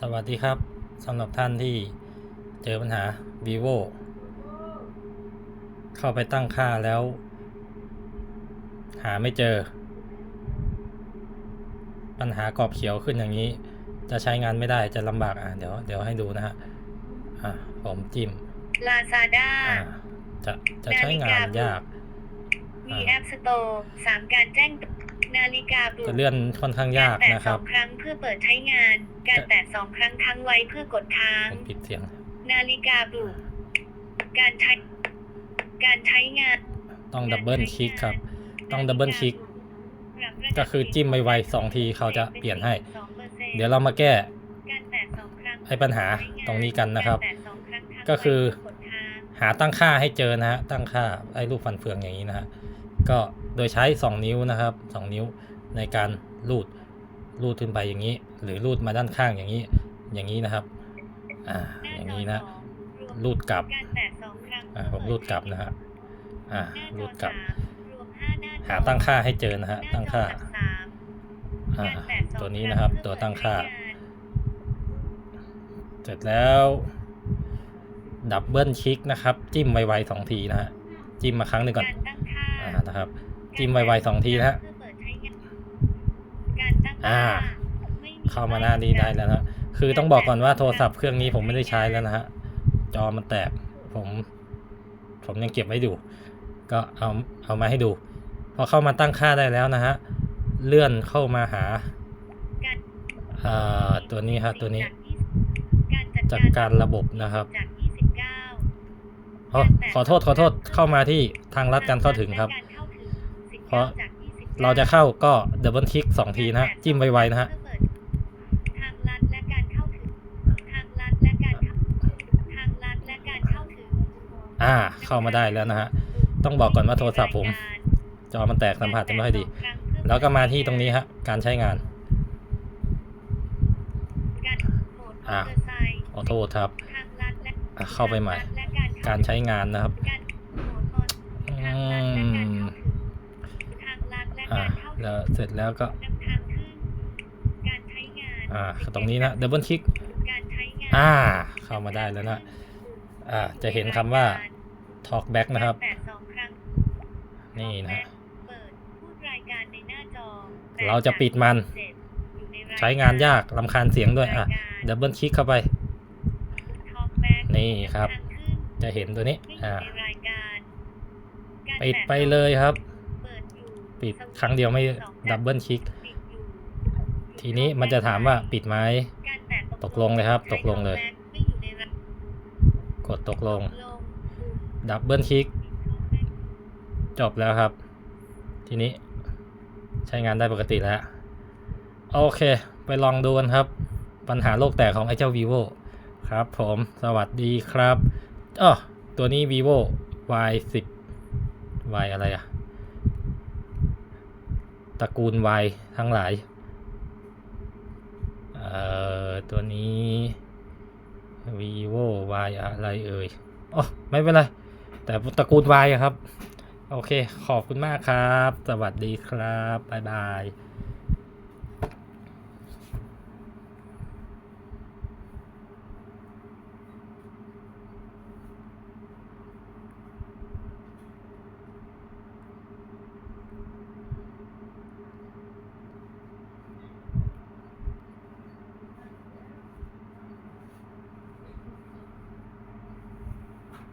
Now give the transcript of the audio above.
สวัสดีครับสำหรับท่านที่เจอปัญหา vivo เข้าไปตั้งค่าแล้ว หาไม่เจอ ปัญหากรอบเขียวขึ้นอย่างนี้ จะใช้งานไม่ได้จะลำบากอะเดี๋ยวเดี๋ยวให้ดูนะฮะอะผมจิ้มลาซาด้าอะจะจะใช้งานยาก มีแอปสโตร์สามการแจ้งเตือ นนาฬิกาปลุกจะเลื่อนค่อนข้างยากแตะนะคสรัอบงครั้งเพื่อเปิดใช้งาน การแตะสองครั้งค้างไว้เพื่อกดค้างผมปิดเสียง นาฬิกาปลุก การใช้ การใช้งาน ต้องดับเบิลคลิกครับ ต้องดับเบิลคลิก ก็คือจิ้มไวๆสองทีเขาจะเปลี่ยนให้ เดี๋ยวเรามาแก้การแตะสองครั้งไอ้ปัญหาตรงนี้กันนะครับกาแตสองครั้งางก็คือไว้เพื่กดค้างหาตั้งค่าให้เจอนะฮะ ตั้งค่าไอ้รูปฟันเฟืองอย่างนี้นะฮะ ก็โดยใช้ 2 นิ้วนะครับ 2 นิ้วในการลูดลูดขึ้นไปอย่างนี้ หรือลูดมาด้านข้างอย่างนี้ อย่างนี้นะครับ อ่า อย่างนี้นะลูดกลับอ่าผมลูดกลับนะฮะอ่าลูดกลับ หาตั้งค่าให้เจอนะฮะตั้งค่าอ่าตัวนี้นะครับ ตัวตั้งค่าเพื่อเปิดใช้งานเสร็จแล้ว ดับเบิลคลิกนะครับ จิ้มไวๆสองทีนะฮะจิ้มมาครั้งหนึ่งก่อน นะครับ จิ้มไวๆสองทีนะฮะเพื่อเปิดใช้งานการตั้งอ่าค่าไม่มีเข้ามาหน้านี้ได้แล้วนะฮะคือต้องบอกก่อนว่าโทรศัพท์เครื่องนี้ผมไม่ได้ใช้แล้วนะฮะ จอมันแตก ผม ผมยังเก็บไว้ดู ก็เอา เอามาให้ดู พอเข้ามาตั้งค่าได้แล้วนะฮะ เลื่อนเข้ามาหาการเอ่อตัวนี้ฮะตัวนี้การจัดจัดการระบบนะครับจาก29อ๋อขอโทษขอโทษเข้ามาที่ทางลัดการเข้าถึงครับการ เข้าถึง19เพราะจาก29เราจะเข้าก็ดับเบิลคลิกสองทีนะฮะจิ้มไวๆนะฮะเพื่อเปิดทางลัดและการเข้าถึงทางลัดและการเข้าทางลัดและการเข้าถึงอ่า เข้ามาได้แล้วนะฮะ ต้องบอกก่อนว่าโทรศัพท์ผม จอมันแตกสัมผัสจะไม่ค่อยดี แล้วก็มาที่ตรงนี้ฮะ การใช้งานการโหมดอะมอเตอร์ไซค์ขอโทษครับทางลัดและอะเข้าไปใหม่ทงลัดและการใช้งานนะครับ การโหมดมอทางลัดและการเข้าถึงทางลัดและ อ่าการเข้าถึงแล้วเสร็จแล้วก็นำทางขึ้นการใช้งานอ่าตรงนี้นะดับเบิลคลิกการใช้งานอ่าเข้ามาได้แล้วนะอ่าจะเห็นคำว่า talk back นะครับแตะสองครั้งนี่นะฮะเปิดพูดรายการในหน้าจอเราจะปิดมันเสร็จอยู่ในรยกรใช้งานยากลำคาญเสียงด้วยอะรายการดับเบิลคลิกเข้าไป Talkback นี่ครับทางขึ้นจะเห็นตัวนี้ไม่อยู่อ่าในรายการการปิดแตะไปเลยครับเปิดอยู่ ปิดครั้งเดียวไม่ดับเบิลคลิก ทีนี้มันจะถามว่าปิดไหมตกลงเลยครับ ตกลงเลย กดตกลง ดับเบิลคลิก จบแล้วครับ ทีนี้ใช้งานได้ปกติแล้ว โอเค ไปลองดูกันครับ ปัญหาโลกแตกของไอ้เจ้า vivo ครับผมสวัสดีครับอ๋อตัวนี้ vivo y 10 y อะไรอะ ตระกูลวายทั้งหลายเอ่อตัวนี้ vivo y อะไรเอ่ยอ๋อไม่เป็นไร แต่ตระกูล Y อะครับ โอเค ขอบคุณมากครับ สวัสดีครับ บ๊ายบาย